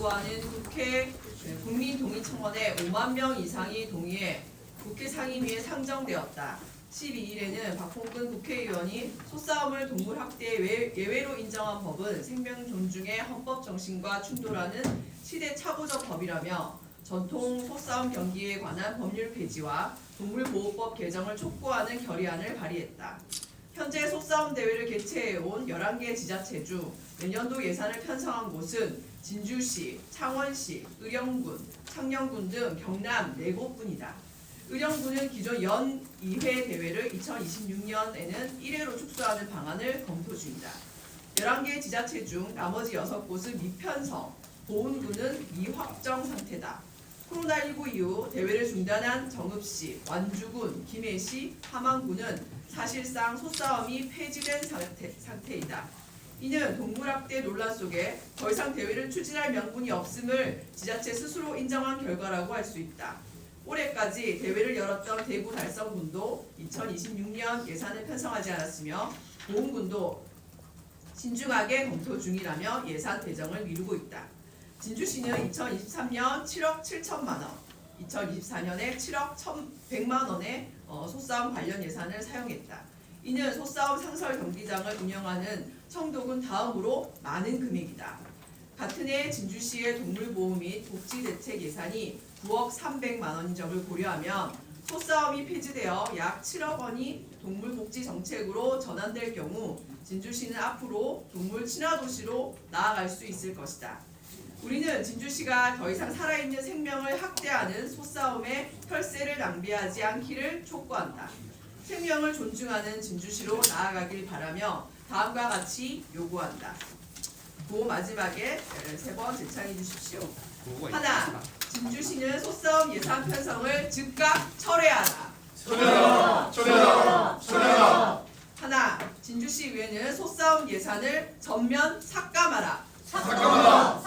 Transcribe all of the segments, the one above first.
요구하는 국회 국민동의청원에 5만 명 이상이 동의해 국회 상임위에 상정되었다. 12일에는 박홍근 국회의원이 소싸움을 동물학대의 외- 예외로 인정한 법은 생명 존중의 헌법 정신과 충돌하는 시대 착오적 법이라며 전통 소싸움 경기에 관한 법률 폐지와 동물보호법 개정을 촉구하는 결의안을 발의했다. 현재 소싸움 대회를 개최해온 11개 지자체 중 내년도 예산을 편성한 곳은 진주시, 창원시, 의령군, 창녕군 등 경남 4곳뿐이다. 의령군은 기존 연 2회 대회를 2026년에는 1회로 축소하는 방안을 검토 중이다. 11개 지자체 중 나머지 6곳은 미편성, 보은군은 미확정 상태다. 코로나19 이후 대회를 중단한 정읍시, 완주군, 김해시, 함안군은 사실상 소싸움이 폐지된 상태, 상태이다. 이는 동물학대 논란 속에 더 이상 대회를 추진할 명분이 없음을 지자체 스스로 인정한 결과라고 할 수 있다. 올해까지 대회를 열었던 대구 달성군도 2026년 예산을 편성하지 않았으며 보훈군도 신중하게 검토 중이라며 예산 배정을 미루고 있다. 진주시는 2023년 7억 7천만 원, 2024년에 7억 1,100만 원의 어, 소싸움 관련 예산을 사용했다. 이는 소싸움 상설 경기장을 운영하는 청도군 다음으로 많은 금액이다. 같은 해 진주시의 동물보호 및 복지대책 예산이 9억 300만 원인 점을 고려하면 소싸움이 폐지되어 약 7억 원이 동물복지 정책으로 전환될 경우 진주시는 앞으로 동물 친화 도시로 나아갈 수 있을 것이다. 우리는 진주시가 더 이상 살아있는 생명을 학대하는 소싸움에 혈세를 낭비하지 않기를 촉구한다. 생명을 존중하는 진주시로 나아가길 바라며 다음과 같이 요구한다. 구 마지막에 세번 제창해 주십시오. 하나, 진주시는 소싸움 예산 편성을 즉각 철회하라. 초대하라! 초대하라! 초대하라! 하나, 진주시 의회는 소싸움 예산을 전면. 삭감하라! 삭감하라!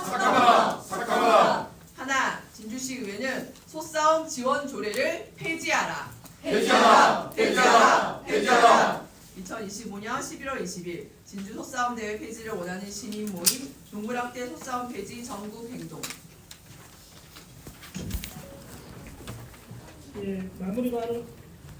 삭감하라! 하나, 진주시 의회는 소싸움 지원 조례를 폐지하라. 폐지하라! 폐지하라! 폐지하라! 2025년 11월 20일 진주 소싸움 대회 폐지를 원하는 시민 모임 동물학대 소싸움 폐지 전국 행동. 예, 마무리 발언